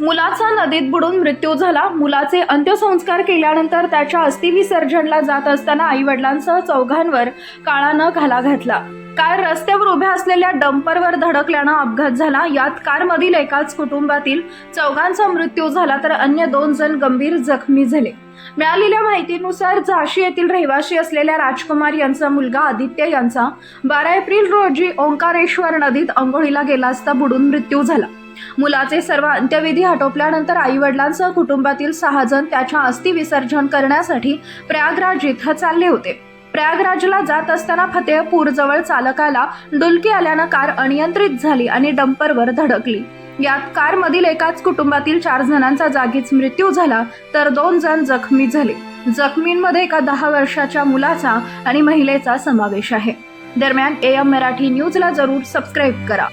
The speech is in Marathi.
मुलाचा नदीत बुडून मृत्यू झाला. मुलाचे अंत्यसंस्कार केल्यानंतर त्याच्या अस्थिविसर्जनला जात असताना आई वडिलांसह चौघांवर काळानं घाला घातला. कार रस्त्यावर उभ्या असलेल्या डंपरवर धडकल्यानं अपघात झाला. यात कारमधील एकाच कुटुंबातील चौघांचा मृत्यू झाला तर अन्य दोन जण गंभीर जखमी झाले. मिळालेल्या माहितीनुसार झाशी येथील रहिवासी असलेल्या राजकुमार यांचा मुलगा आदित्य यांचा बारा एप्रिल रोजी ओंकारेश्वर नदीत आंघोळीला गेला असता बुडून मृत्यू झाला. मुलाचे सर्व अंत्यविधी आटोपल्यानंतर आई वडिलांसह कुटुंबातील सहा जण त्याच्या अस्थि विसर्जन करण्यासाठी प्रयागराज इथं चालले होते. प्रयागराजला जात असताना फतेहपूरजवळ चालकाला डुलकी आल्यानं कार अनियंत्रित झाली आणि डंपरवर धडकली. यात कारमधील एकाच कुटुंबातील चार जणांचा जागीच मृत्यू झाला तर दोन जण जखमी झाले. जखमींमध्ये एका दहा वर्षाच्या मुलाचा आणि महिलेचा समावेश आहे. दरम्यान एम मराठी न्यूजला जरूर सबस्क्राईब करा.